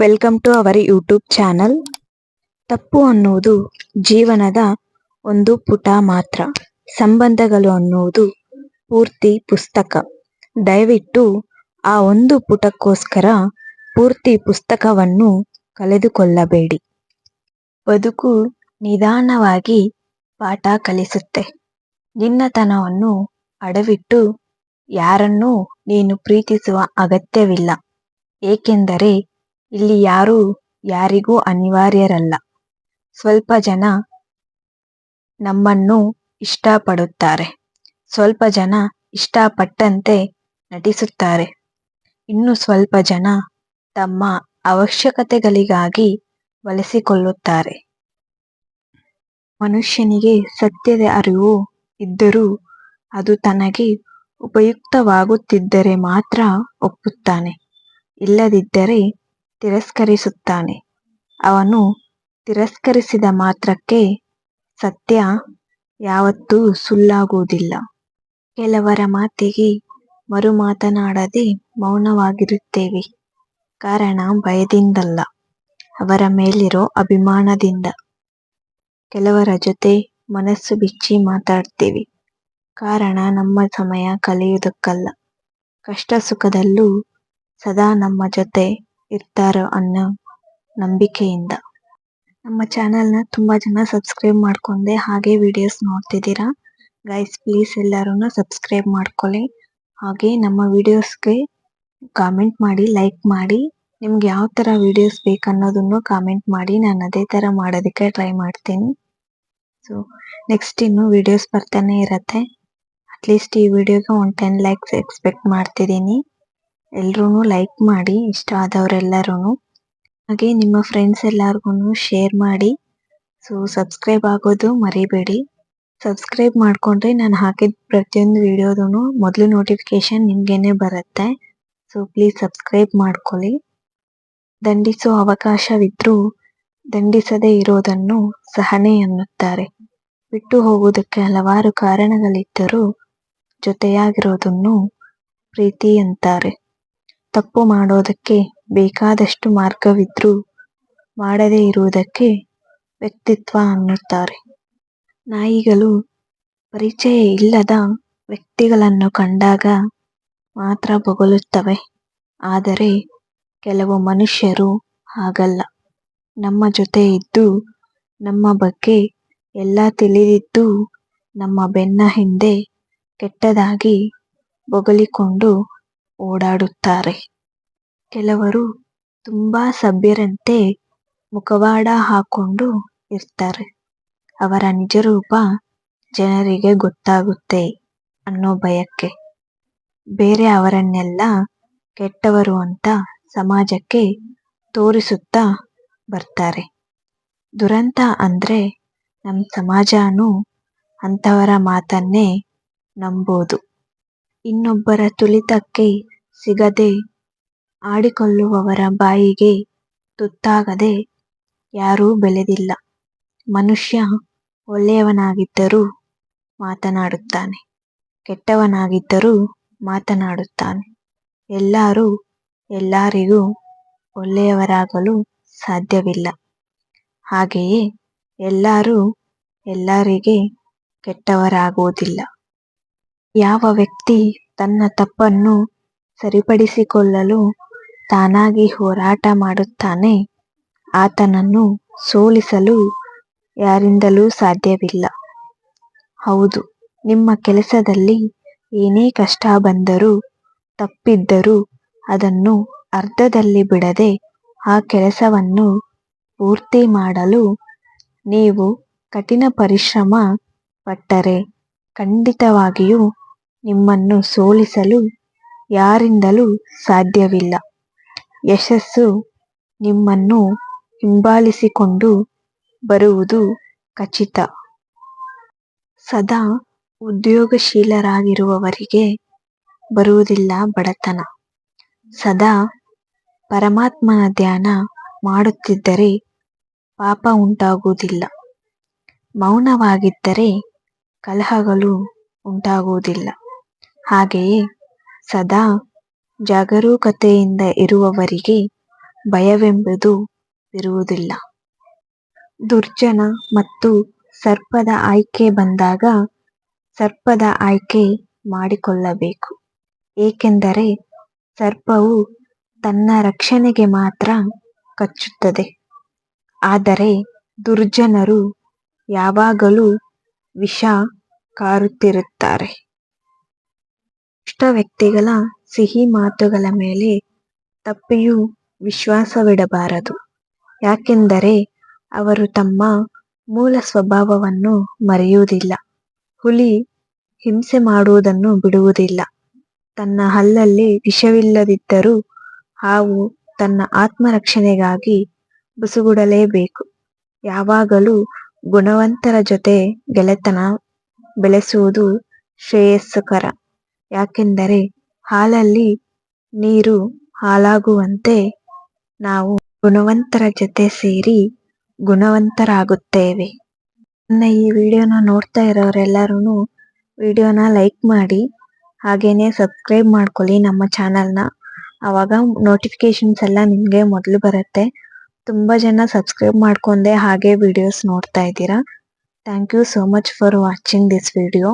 Welcome to our YouTube channel ತಪ್ಪು ಅನ್ನುವುದು ಜೀವನದ ಒಂದು ಪುಟ ಮಾತ್ರ. ಸಂಬಂಧಗಳು ಅನ್ನುವುದು ಪೂರ್ತಿ ಪುಸ್ತಕ. ದಯವಿಟ್ಟು ಆ ಒಂದು ಪುಟಕ್ಕೋಸ್ಕರ ಪೂರ್ತಿ ಪುಸ್ತಕವನ್ನು ಕಳೆದುಕೊಳ್ಳಬೇಡಿ. ಬದುಕು ನಿಧಾನವಾಗಿ ಪಾಠ ಕಲಿಸುತ್ತೆ. ನಿನ್ನತನವನ್ನು ಅಡವಿಟ್ಟು ಯಾರನ್ನೂ ನೀನು ಪ್ರೀತಿಸುವ ಅಗತ್ಯವಿಲ್ಲ. ಏಕೆಂದರೆ ಇಲ್ಲಿ ಯಾರು ಯಾರಿಗೂ ಅನಿವಾರ್ಯರಲ್ಲ. ಸ್ವಲ್ಪ ಜನ ನಮ್ಮನ್ನು ಇಷ್ಟಪಡುತ್ತಾರೆ. ಸ್ವಲ್ಪ ಜನ ಇಷ್ಟಪಟ್ಟಂತೆ ನಟಿಸುತ್ತಾರೆ. ಇನ್ನು ಸ್ವಲ್ಪ ಜನ ತಮ್ಮ ಅವಶ್ಯಕತೆಗಳಿಗಾಗಿ ಬಳಸಿಕೊಳ್ಳುತ್ತಾರೆ. ಮನುಷ್ಯನಿಗೆ ಸತ್ಯದ ಅರಿವು ಇದ್ದರೂ ಅದು ತನಗೆ ಉಪಯುಕ್ತವಾಗುತ್ತಿದ್ದರೆ ಮಾತ್ರ ಒಪ್ಪುತ್ತಾನೆ. ಇಲ್ಲದಿದ್ದರೆ ತಿರಸ್ಕರಿಸುತ್ತಾನೆ. ಅವನು ತಿರಸ್ಕರಿಸಿದ ಮಾತ್ರಕ್ಕೆ ಸತ್ಯ ಯಾವತ್ತೂ ಸುಳ್ಳಾಗುವುದಿಲ್ಲ. ಕೆಲವರ ಮಾತಿಗೆ ಮರು ಮಾತನಾಡದೆ ಮೌನವಾಗಿರುತ್ತೇವೆ. ಕಾರಣ ಭಯದಿಂದಲ್ಲ, ಅವರ ಮೇಲಿರೋ ಅಭಿಮಾನದಿಂದ. ಕೆಲವರ ಜೊತೆ ಮನಸ್ಸು ಬಿಚ್ಚಿ ಮಾತಾಡ್ತೀವಿ. ಕಾರಣ ನಮ್ಮ ಸಮಯ ಕಳೆಯುವುದಕ್ಕಲ್ಲ. ಕಷ್ಟ ಸುಖದಲ್ಲೂ ಸದಾ ನಮ್ಮ ಜೊತೆ ಇರ್ತಾರೋ ಅನ್ನೋ ನಂಬಿಕೆಯಿಂದ. ನಮ್ಮ ಚಾನೆಲ್ನ ತುಂಬಾ ಜನ ಸಬ್ಸ್ಕ್ರೈಬ್ ಮಾಡ್ಕೊಂಡೆ ಹಾಗೆ ವಿಡಿಯೋಸ್ ನೋಡ್ತಿದ್ದೀರಾ? ಗೈಸ್ ಪ್ಲೀಸ್ ಎಲ್ಲರೂ ಸಬ್ಸ್ಕ್ರೈಬ್ ಮಾಡ್ಕೊಳ್ಳಿ. ಹಾಗೆ ನಮ್ಮ ವಿಡಿಯೋಸ್ಗೆ ಕಾಮೆಂಟ್ ಮಾಡಿ ಲೈಕ್ ಮಾಡಿ. ನಿಮ್ಗೆ ಯಾವ ತರ ವಿಡಿಯೋಸ್ ಬೇಕನ್ನೋದನ್ನು ಕಾಮೆಂಟ್ ಮಾಡಿ. ನಾನು ಅದೇ ತರ ಮಾಡೋದಕ್ಕೆ ಟ್ರೈ ಮಾಡ್ತೀನಿ. ಸೊ ನೆಕ್ಸ್ಟ್ ಇನ್ನು ವಿಡಿಯೋಸ್ ಬರ್ತಾನೆ ಇರತ್ತೆ. ಅಟ್ಲೀಸ್ಟ್ ಈ ವಿಡಿಯೋಗೆ ಒಂದು ಟೆನ್ ಲೈಕ್ಸ್ ಎಕ್ಸ್ಪೆಕ್ಟ್ ಮಾಡ್ತಿದ್ದೀನಿ. ಎಲ್ರೂ ಲೈಕ್ ಮಾಡಿ, ಇಷ್ಟ ಆದವರೆಲ್ಲರೂ ಹಾಗೆ ನಿಮ್ಮ ಫ್ರೆಂಡ್ಸ್ ಎಲ್ಲರಿಗೂ ಶೇರ್ ಮಾಡಿ. ಸೊ ಸಬ್ಸ್ಕ್ರೈಬ್ ಆಗೋದು ಮರಿಬೇಡಿ. ಸಬ್ಸ್ಕ್ರೈಬ್ ಮಾಡಿಕೊಂಡ್ರೆ ನಾನು ಹಾಕಿದ ಪ್ರತಿಯೊಂದು ವಿಡಿಯೋದೂ ಮೊದಲು ನೋಟಿಫಿಕೇಶನ್ ನಿಮಗೇನೆ ಬರುತ್ತೆ. ಸೊ ಪ್ಲೀಸ್ ಸಬ್ಸ್ಕ್ರೈಬ್ ಮಾಡ್ಕೊಳ್ಳಿ. ದಂಡಿಸೋ ಅವಕಾಶವಿದ್ರೂ ದಂಡಿಸದೇ ಇರೋದನ್ನು ಸಹನೆ ಅನ್ನುತ್ತಾರೆ ಬಿಟ್ಟು ಹೋಗುವುದಕ್ಕೆ ಹಲವಾರು ಕಾರಣಗಳಿದ್ದರೂ ಜೊತೆಯಾಗಿರೋದನ್ನು ಪ್ರೀತಿ ಅಂತಾರೆ. ತಪ್ಪು ಮಾಡೋದಕ್ಕೆ ಬೇಕಾದಷ್ಟು ಮಾರ್ಗವಿದ್ರೂ ಮಾಡದೇ ಇರುವುದಕ್ಕೆ ವ್ಯಕ್ತಿತ್ವ ಅನ್ನುತ್ತಾರೆ. ನಾಯಿಗಳು ಪರಿಚಯ ಇಲ್ಲದ ವ್ಯಕ್ತಿಗಳನ್ನು ಕಂಡಾಗ ಮಾತ್ರ ಬೊಗಳುತ್ತವೆ. ಆದರೆ ಕೆಲವು ಮನುಷ್ಯರು ಹಾಗಲ್ಲ. ನಮ್ಮ ಜೊತೆ ಇದ್ದು, ನಮ್ಮ ಬಗ್ಗೆ ಎಲ್ಲ ತಿಳಿದಿದ್ದು, ನಮ್ಮ ಬೆನ್ನ ಹಿಂದೆ ಕೆಟ್ಟದಾಗಿ ಬೊಗಳಿಕೊಂಡು ಓಡಾಡುತ್ತಾರೆ. ಕೆಲವರು ತುಂಬಾ ಸಭ್ಯರಂತೆ ಮುಖವಾಡ ಹಾಕೊಂಡು ಇರ್ತಾರೆ. ಅವರ ನಿಜರೂಪ ಜನರಿಗೆ ಗೊತ್ತಾಗುತ್ತೆ ಅನ್ನೋ ಭಯಕ್ಕೆ ಬೇರೆ ಅವರನ್ನೆಲ್ಲ ಕೆಟ್ಟವರು ಅಂತ ಸಮಾಜಕ್ಕೆ ತೋರಿಸುತ್ತಾ ಬರ್ತಾರೆ. ದುರಂತ ಅಂದ್ರೆ ನಮ್ಮ ಸಮಾಜನೂ ಅಂಥವರ ಮಾತನ್ನೇ ನಂಬೋದು. ಇನ್ನೊಬ್ಬರ ತುಳಿತಕ್ಕೆ ಸಿಗದೆ ಆಡಿಕೊಳ್ಳುವವರ ಬಾಯಿಗೆ ತುತ್ತಾಗದೆ ಯಾರೂ ಬೆಳೆದಿಲ್ಲ. ಮನುಷ್ಯ ಒಳ್ಳೆಯವನಾಗಿದ್ದರೂ ಮಾತನಾಡುತ್ತಾನೆ, ಕೆಟ್ಟವನಾಗಿದ್ದರೂ ಮಾತನಾಡುತ್ತಾನೆ. ಎಲ್ಲರೂ ಎಲ್ಲರಿಗೂ ಒಳ್ಳೆಯವರಾಗಲು ಸಾಧ್ಯವಿಲ್ಲ. ಹಾಗೆಯೇ ಎಲ್ಲರೂ ಎಲ್ಲರಿಗೆ ಕೆಟ್ಟವರಾಗುವುದಿಲ್ಲ. ಯಾವ ವ್ಯಕ್ತಿ ತನ್ನ ತಪ್ಪನ್ನು ಸರಿಪಡಿಸಿಕೊಳ್ಳಲು ತಾನಾಗಿ ಹೋರಾಟ ಮಾಡುತ್ತಾನೆ, ಆತನನ್ನು ಸೋಲಿಸಲು ಯಾರಿಂದಲೂ ಸಾಧ್ಯವಿಲ್ಲ. ಹೌದು, ನಿಮ್ಮ ಕೆಲಸದಲ್ಲಿ ಏನೇ ಕಷ್ಟ ಬಂದರೂ, ತಪ್ಪಿದ್ದರೂ ಅದನ್ನು ಅರ್ಧದಲ್ಲಿ ಬಿಡದೆ ಆ ಕೆಲಸವನ್ನು ಪೂರ್ತಿ ಮಾಡಲು ನೀವು ಕಠಿಣ ಪರಿಶ್ರಮ ಪಟ್ಟರೆ ಖಂಡಿತವಾಗಿಯೂ ನಿಮ್ಮನ್ನು ಸೋಲಿಸಲು ಯಾರಿಂದಲೂ ಸಾಧ್ಯವಿಲ್ಲ. ಯಶಸ್ಸು ನಿಮ್ಮನ್ನು ಹಿಂಬಾಲಿಸಿಕೊಂಡು ಬರುವುದು ಖಚಿತ. ಸದಾ ಉದ್ಯೋಗಶೀಲರಾಗಿರುವವರಿಗೆ ಬರುವುದಿಲ್ಲ ಬಡತನ. ಸದಾ ಪರಮಾತ್ಮನ ಧ್ಯಾನ ಮಾಡುತ್ತಿದ್ದರೆ ಪಾಪ ಉಂಟಾಗುವುದಿಲ್ಲ. ಮೌನವಾಗಿದ್ದರೆ ಕಲಹಗಳು ಉಂಟಾಗುವುದಿಲ್ಲ. ಹಾಗೆಯೇ ಸದಾ ಜಾಗರೂಕತೆಯಿಂದ ಇರುವವರಿಗೆ ಭಯವೆಂಬುದು ಇರುವುದಿಲ್ಲ. ದುರ್ಜನ ಮತ್ತು ಸರ್ಪದ ಆಯ್ಕೆ ಬಂದಾಗ ಸರ್ಪದ ಆಯ್ಕೆ ಮಾಡಿಕೊಳ್ಳಬೇಕು. ಏಕೆಂದರೆ ಸರ್ಪವು ತನ್ನ ರಕ್ಷಣೆಗೆ ಮಾತ್ರ ಕಚ್ಚುತ್ತದೆ. ಆದರೆ ದುರ್ಜನರು ಯಾವಾಗಲೂ ವಿಷ ಕಾರುತ್ತಿರುತ್ತಾರೆ. ದುಷ್ಟ ವ್ಯಕ್ತಿಗಳ ಸಿಹಿ ಮಾತುಗಳ ಮೇಲೆ ತಪ್ಪಿಯೂ ವಿಶ್ವಾಸವಿಡಬಾರದು. ಯಾಕೆಂದರೆ ಅವರು ತಮ್ಮ ಮೂಲ ಸ್ವಭಾವವನ್ನು ಮರೆಯುವುದಿಲ್ಲ. ಹುಲಿ ಹಿಂಸೆ ಮಾಡುವುದನ್ನು ಬಿಡುವುದಿಲ್ಲ. ತನ್ನ ಹಲ್ಲಲ್ಲಿ ವಿಷವಿಲ್ಲದಿದ್ದರೂ ಹಾವು ತನ್ನ ಆತ್ಮರಕ್ಷಣೆಗಾಗಿ ಬುಸುಗುಡಲೇಬೇಕು. ಯಾವಾಗಲೂ ಗುಣವಂತರ ಜೊತೆ ಗೆಳೆತನ ಬೆಳೆಸುವುದು ಶ್ರೇಯಸ್ಕರ. ಯಾಕೆಂದರೆ ಹಾಲಲ್ಲಿ ನೀರು ಹಾಳಾಗುವಂತೆ ನಾವು ಗುಣವಂತರ ಜೊತೆ ಸೇರಿ ಗುಣವಂತರಾಗುತ್ತೇವೆ. ನನ್ನ ಈ ವಿಡಿಯೋನ ನೋಡ್ತಾ ಇರೋರೆಲ್ಲರೂ ವಿಡಿಯೋನ ಲೈಕ್ ಮಾಡಿ, ಹಾಗೇನೆ ಸಬ್ಸ್ಕ್ರೈಬ್ ಮಾಡ್ಕೊಳ್ಳಿ ನಮ್ಮ ಚಾನಲ್ನ. ಅವಾಗ ನೋಟಿಫಿಕೇಶನ್ಸ್ ಎಲ್ಲ ನಿಮಗೆ ಮೊದಲು ಬರುತ್ತೆ. ತುಂಬ ಜನ ಸಬ್ಸ್ಕ್ರೈಬ್ ಮಾಡ್ಕೊಂಡೆ ಹಾಗೆ ವಿಡಿಯೋಸ್ ನೋಡ್ತಾ ಇದ್ದೀರಾ. Thank you so much for watching this video